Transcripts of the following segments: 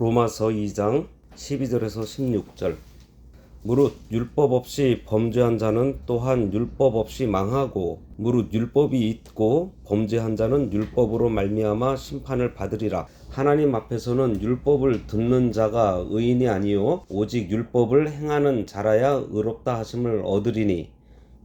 로마서 2장 12절에서 16절. 무릇 율법 없이 범죄한 자는 또한 율법 없이 망하고 무릇 율법이 있고 범죄한 자는 율법으로 말미암아 심판을 받으리라. 하나님 앞에서는 율법을 듣는 자가 의인이 아니요 오직 율법을 행하는 자라야 의롭다 하심을 얻으리니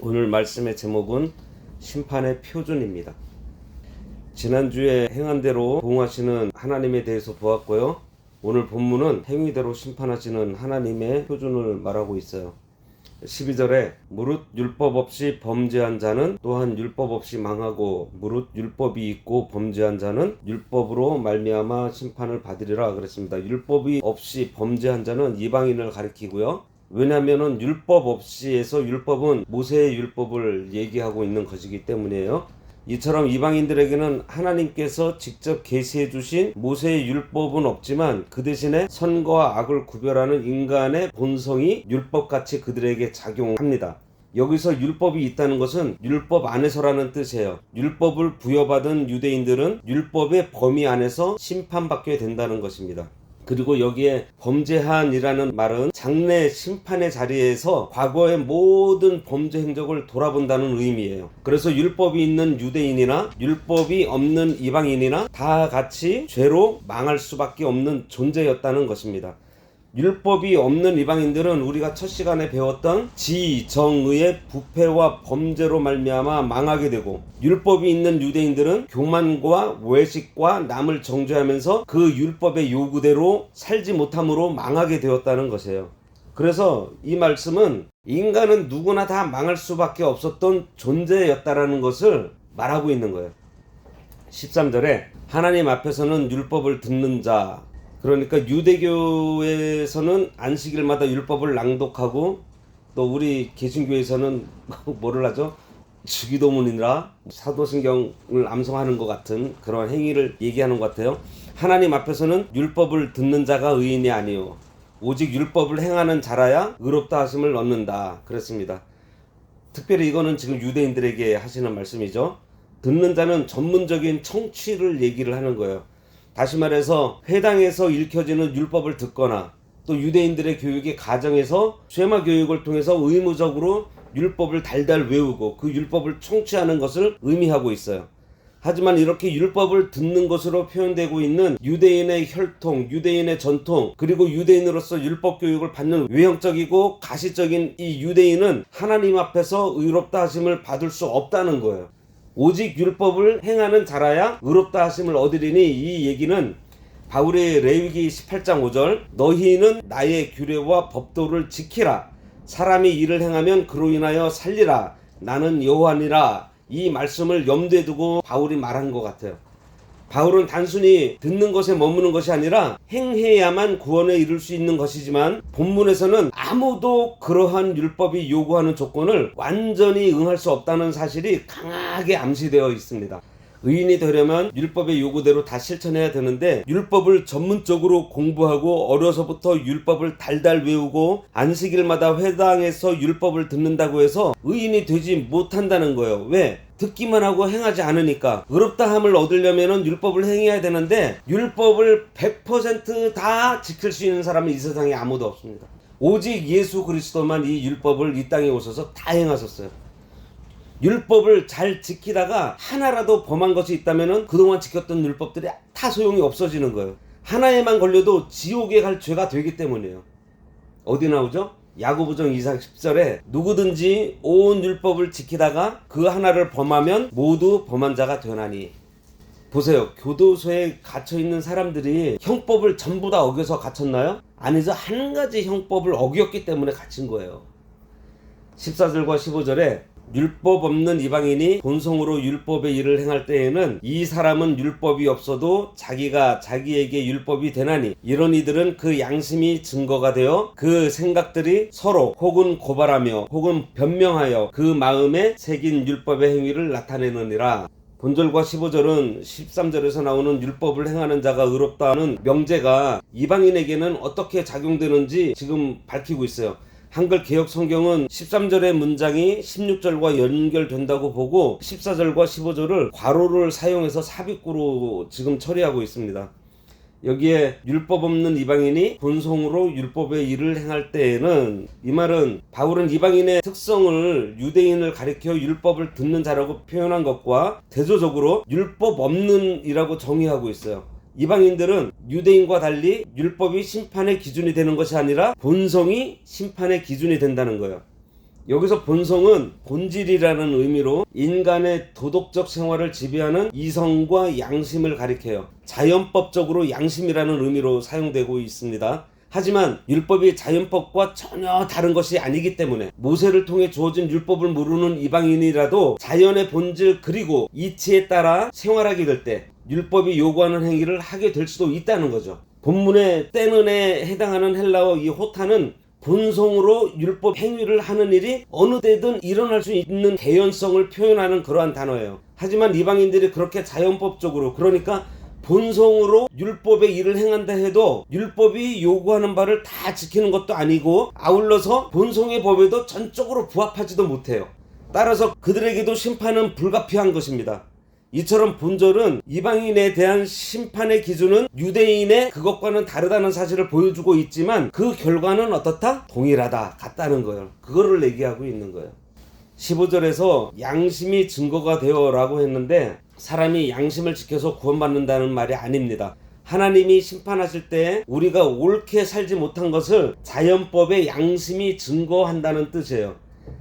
오늘 말씀의 제목은 심판의 표준입니다. 지난주에 행한 대로 보응하시는 하나님에 대해서 보았고요. 오늘 본문은 행위대로 심판하시는 하나님의 표준을 말하고 있어요. 12절에 무릇 율법 없이 범죄한 자는 또한 율법 없이 망하고 무릇 율법이 있고 범죄한 자는 율법으로 말미암아 심판을 받으리라 그랬습니다. 율법이 없이 범죄한 자는 이방인을 가리키고요. 왜냐하면은 율법 없이에서 율법은 모세의 율법을 얘기하고 있는 것이기 때문이에요. 이처럼 이방인들에게는 하나님께서 직접 계시해 주신 모세의 율법은 없지만 그 대신에 선과 악을 구별하는 인간의 본성이 율법같이 그들에게 작용합니다. 여기서 율법이 있다는 것은 율법 안에서라는 뜻이에요. 율법을 부여받은 유대인들은 율법의 범위 안에서 심판받게 된다는 것입니다. 그리고 여기에 범죄한이라는 말은 장래 심판의 자리에서 과거의 모든 범죄 행적을 돌아본다는 의미예요. 그래서 율법이 있는 유대인이나 율법이 없는 이방인이나 다 같이 죄로 망할 수밖에 없는 존재였다는 것입니다. 율법이 없는 이방인들은 우리가 첫 시간에 배웠던 지정의의 부패와 범죄로 말미암아 망하게 되고 율법이 있는 유대인들은 교만과 외식과 남을 정죄하면서 그 율법의 요구대로 살지 못함으로 망하게 되었다는 것이에요. 그래서 이 말씀은 인간은 누구나 다 망할 수밖에 없었던 존재였다라는 것을 말하고 있는 거예요. 13절에 하나님 앞에서는 율법을 듣는 자 그러니까 유대교에서는 안식일마다 율법을 낭독하고 또 우리 개신교에서는 뭐를 하죠? 주기도문이라 사도신경을 암송하는 것 같은 그런 행위를 얘기하는 것 같아요. 하나님 앞에서는 율법을 듣는 자가 의인이 아니요 오직 율법을 행하는 자라야 의롭다 하심을 얻는다. 그랬습니다. 특별히 이거는 지금 유대인들에게 하시는 말씀이죠. 듣는 자는 전문적인 청취를 얘기를 하는 거예요. 다시 말해서 회당에서 읽혀지는 율법을 듣거나 또 유대인들의 교육이 가정에서 쉐마 교육을 통해서 의무적으로 율법을 달달 외우고 그 율법을 청취하는 것을 의미하고 있어요. 하지만 이렇게 율법을 듣는 것으로 표현되고 있는 유대인의 혈통, 유대인의 전통, 그리고 유대인으로서 율법 교육을 받는 외형적이고 가시적인 이 유대인은 하나님 앞에서 의롭다 하심을 받을 수 없다는 거예요. 오직 율법을 행하는 자라야 의롭다 하심을 얻으리니 이 얘기는 바울의 레위기 18장 5절 너희는 나의 규례와 법도를 지키라. 사람이 일을 행하면 그로 인하여 살리라. 나는 여호와니라. 이 말씀을 염두에 두고 바울이 말한 것 같아요. 바울은 단순히 듣는 것에 머무는 것이 아니라 행해야만 구원에 이를 수 있는 것이지만 본문에서는 아무도 그러한 율법이 요구하는 조건을 완전히 응할 수 없다는 사실이 강하게 암시되어 있습니다. 의인이 되려면 율법의 요구대로 다 실천해야 되는데 율법을 전문적으로 공부하고 어려서부터 율법을 달달 외우고 안식일마다 회당에서 율법을 듣는다고 해서 의인이 되지 못한다는 거예요. 왜? 듣기만 하고 행하지 않으니까 의롭다함을 얻으려면 율법을 행해야 되는데 율법을 100%다 지킬 수 있는 사람은 이 세상에 아무도 없습니다. 오직 예수 그리스도만 이 율법을 이 땅에 오셔서 다 행하셨어요. 율법을 잘 지키다가 하나라도 범한 것이 있다면 그동안 지켰던 율법들이 다 소용이 없어지는 거예요. 하나에만 걸려도 지옥에 갈 죄가 되기 때문이에요. 어디 나오죠? 야고보정 2장 10절에 누구든지 온 율법을 지키다가 그 하나를 범하면 모두 범한 자가 되나니 보세요. 교도소에 갇혀 있는 사람들이 형법을 전부 다 어겨서 갇혔나요? 아니죠. 한 가지 형법을 어겼기 때문에 갇힌 거예요. 14절과 15절에 율법 없는 이방인이 본성으로 율법의 일을 행할 때에는 이 사람은 율법이 없어도 자기가 자기에게 율법이 되나니 이런 이들은 그 양심이 증거가 되어 그 생각들이 서로 혹은 고발하며 혹은 변명하여 그 마음에 새긴 율법의 행위를 나타내느니라. 본절과 15절은 13절에서 나오는 율법을 행하는 자가 의롭다는 명제가 이방인에게는 어떻게 작용되는지 지금 밝히고 있어요. 한글 개혁 성경은 13절의 문장이 16절과 연결된다고 보고 14절과 15절을 괄호를 사용해서 삽입구로 지금 처리하고 있습니다. 여기에 율법 없는 이방인이 본성으로 율법의 일을 행할 때에는 이 말은 바울은 이방인의 특성을 유대인을 가리켜 율법을 듣는 자라고 표현한 것과 대조적으로 율법 없는이라고 정의하고 있어요. 이방인들은 유대인과 달리 율법이 심판의 기준이 되는 것이 아니라 본성이 심판의 기준이 된다는 거예요. 여기서 본성은 본질이라는 의미로 인간의 도덕적 생활을 지배하는 이성과 양심을 가리켜요. 자연법적으로 양심이라는 의미로 사용되고 있습니다. 하지만 율법이 자연법과 전혀 다른 것이 아니기 때문에 모세를 통해 주어진 율법을 모르는 이방인이라도 자연의 본질 그리고 이치에 따라 생활하게 될 때 율법이 요구하는 행위를 하게 될 수도 있다는 거죠. 본문의 때는에 해당하는 헬라어 이 호타는 본성으로 율법 행위를 하는 일이 어느 때든 일어날 수 있는 개연성을 표현하는 그러한 단어예요. 하지만 이방인들이 그렇게 자연법적으로 그러니까 본성으로 율법의 일을 행한다 해도 율법이 요구하는 바를 다 지키는 것도 아니고 아울러서 본성의 법에도 전적으로 부합하지도 못해요. 따라서 그들에게도 심판은 불가피한 것입니다. 이처럼 본절은 이방인에 대한 심판의 기준은 유대인의 그것과는 다르다는 사실을 보여주고 있지만 그 결과는 어떻다? 동일하다. 같다는 거예요. 그거를 얘기하고 있는 거예요. 15절에서 양심이 증거가 되어라고 했는데 사람이 양심을 지켜서 구원받는다는 말이 아닙니다. 하나님이 심판하실 때 우리가 옳게 살지 못한 것을 자연법의 양심이 증거한다는 뜻이에요.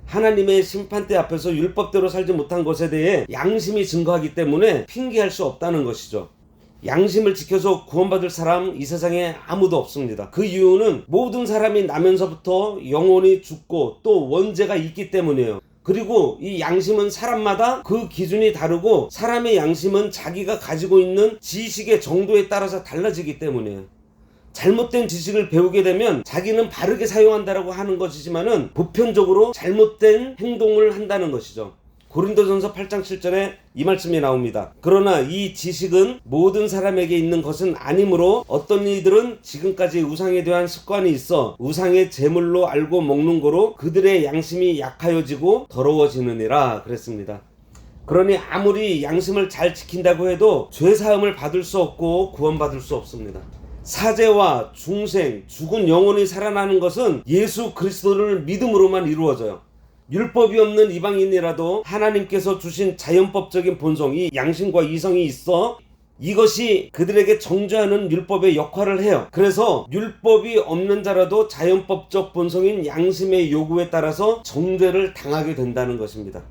하나님의 심판대 앞에서 율법대로 살지 못한 것에 대해 양심이 증거하기 때문에 핑계할 수 없다는 것이죠. 양심을 지켜서 구원받을 사람 이 세상에 아무도 없습니다. 그 이유는 모든 사람이 나면서부터 영원히 죽고 또 원죄가 있기 때문이에요. 그리고 이 양심은 사람마다 그 기준이 다르고 사람의 양심은 자기가 가지고 있는 지식의 정도에 따라서 달라지기 때문이에요. 잘못된 지식을 배우게 되면 자기는 바르게 사용한다라고 하는 것이지만은 보편적으로 잘못된 행동을 한다는 것이죠. 고린도전서 8장 7절에 이 말씀이 나옵니다. 그러나 이 지식은 모든 사람에게 있는 것은 아니므로 어떤 이들은 지금까지 우상에 대한 습관이 있어 우상의 제물로 알고 먹는 거로 그들의 양심이 약하여지고 더러워지느니라 그랬습니다. 그러니 아무리 양심을 잘 지킨다고 해도 죄 사함을 받을 수 없고 구원받을 수 없습니다. 사제와 중생, 죽은 영혼이 살아나는 것은 예수 그리스도를 믿음으로만 이루어져요. 율법이 없는 이방인이라도 하나님께서 주신 자연법적인 본성, 이 양심과 이성이 있어 이것이 그들에게 정죄하는 율법의 역할을 해요. 그래서 율법이 없는 자라도 자연법적 본성인 양심의 요구에 따라서 정죄를 당하게 된다는 것입니다.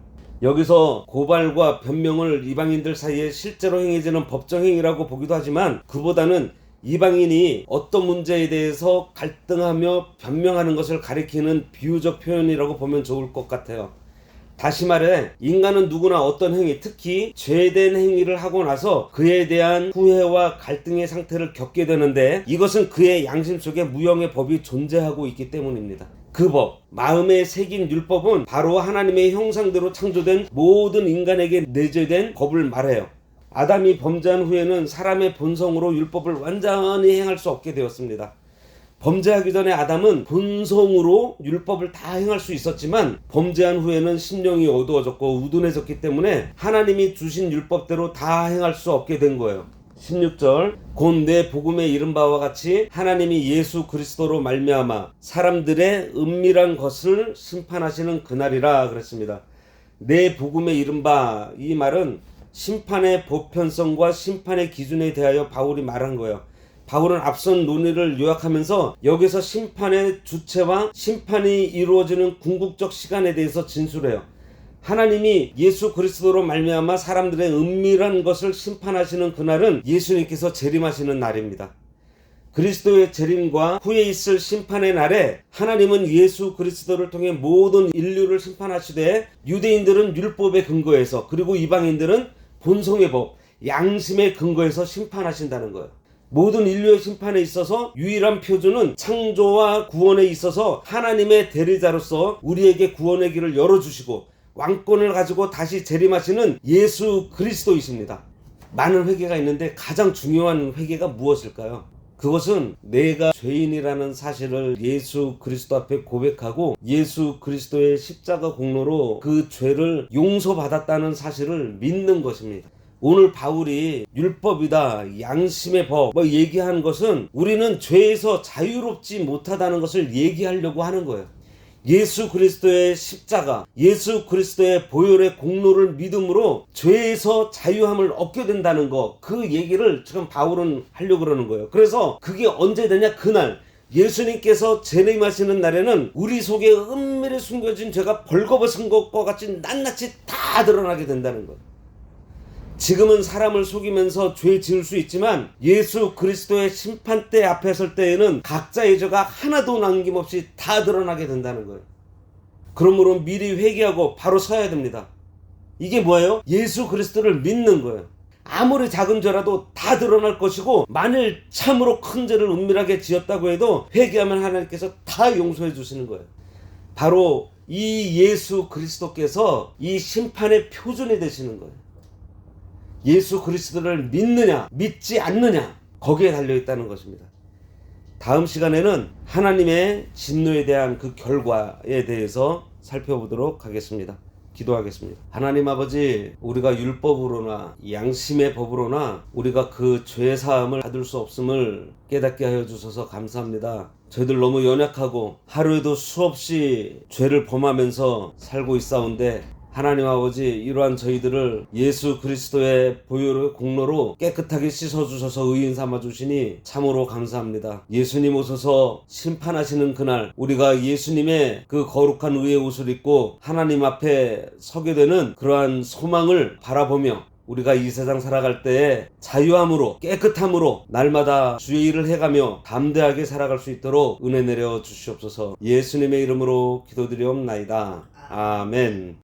여기서 고발과 변명을 이방인들 사이에 실제로 행해지는 법정 행위라고 보기도 하지만 그보다는 이방인이 어떤 문제에 대해서 갈등하며 변명하는 것을 가리키는 비유적 표현이라고 보면 좋을 것 같아요. 다시 말해 인간은 누구나 어떤 행위 특히 죄된 행위를 하고 나서 그에 대한 후회와 갈등의 상태를 겪게 되는데 이것은 그의 양심 속에 무형의 법이 존재하고 있기 때문입니다. 그 법, 마음에 새긴 율법은 바로 하나님의 형상대로 창조된 모든 인간에게 내재된 법을 말해요. 아담이 범죄한 후에는 사람의 본성으로 율법을 완전히 행할 수 없게 되었습니다. 범죄하기 전에 아담은 본성으로 율법을 다 행할 수 있었지만 범죄한 후에는 심령이 어두워졌고 우둔해졌기 때문에 하나님이 주신 율법대로 다 행할 수 없게 된 거예요. 16절 곧 내 복음에 이른 바와 같이 하나님이 예수 그리스도로 말미암아 사람들의 은밀한 것을 심판하시는 그날이라 그랬습니다. 내 복음에 이른 바 이 말은 심판의 보편성과 심판의 기준에 대하여 바울이 말한 거예요. 바울은 앞선 논의를 요약하면서 여기서 심판의 주체와 심판이 이루어지는 궁극적 시간에 대해서 진술해요. 하나님이 예수 그리스도로 말미암아 사람들의 은밀한 것을 심판하시는 그날은 예수님께서 재림하시는 날입니다. 그리스도의 재림과 후에 있을 심판의 날에 하나님은 예수 그리스도를 통해 모든 인류를 심판하시되 유대인들은 율법의 근거에서 그리고 이방인들은 본성의 법, 양심의 근거에서 심판하신다는 거예요. 모든 인류의 심판에 있어서 유일한 표준은 창조와 구원에 있어서 하나님의 대리자로서 우리에게 구원의 길을 열어주시고 왕권을 가지고 다시 재림하시는 예수 그리스도이십니다. 많은 회개가 있는데 가장 중요한 회개가 무엇일까요? 그것은 내가 죄인이라는 사실을 예수 그리스도 앞에 고백하고 예수 그리스도의 십자가 공로로 그 죄를 용서받았다는 사실을 믿는 것입니다. 오늘 바울이 율법이다, 양심의 법, 뭐 얘기한 것은 우리는 죄에서 자유롭지 못하다는 것을 얘기하려고 하는 거예요. 예수 그리스도의 십자가, 예수 그리스도의 보혈의 공로를 믿음으로 죄에서 자유함을 얻게 된다는 거, 그 얘기를 지금 바울은 하려고 그러는 거예요. 그래서 그게 언제 되냐? 그날. 예수님께서 재림하시는 날에는 우리 속에 은밀히 숨겨진 죄가 벌거벗은 것과 같이 낱낱이 다 드러나게 된다는 거예요. 지금은 사람을 속이면서 죄 지을 수 있지만 예수 그리스도의 심판대 앞에 설 때에는 각자의 죄가 하나도 남김없이 다 드러나게 된다는 거예요. 그러므로 미리 회개하고 바로 서야 됩니다. 이게 뭐예요? 예수 그리스도를 믿는 거예요. 아무리 작은 죄라도 다 드러날 것이고 만일 참으로 큰 죄를 은밀하게 지었다고 해도 회개하면 하나님께서 다 용서해 주시는 거예요. 바로 이 예수 그리스도께서 이 심판의 표준이 되시는 거예요. 예수 그리스도를 믿느냐, 믿지 않느냐, 거기에 달려 있다는 것입니다. 다음 시간에는 하나님의 진노에 대한 그 결과에 대해서 살펴보도록 하겠습니다. 기도하겠습니다. 하나님 아버지, 우리가 율법으로나 양심의 법으로나 우리가 그 죄 사함을 받을 수 없음을 깨닫게 하여 주셔서 감사합니다. 저희들 너무 연약하고 하루에도 수없이 죄를 범하면서 살고 있사온데 하나님 아버지 이러한 저희들을 예수 그리스도의 보혈의 공로로 깨끗하게 씻어주셔서 의인 삼아 주시니 참으로 감사합니다. 예수님 오셔서 심판하시는 그날 우리가 예수님의 그 거룩한 의의 옷을 입고 하나님 앞에 서게 되는 그러한 소망을 바라보며 우리가 이 세상 살아갈 때에 자유함으로 깨끗함으로 날마다 주의 일을 해가며 담대하게 살아갈 수 있도록 은혜 내려 주시옵소서 예수님의 이름으로 기도드리옵나이다. 아멘.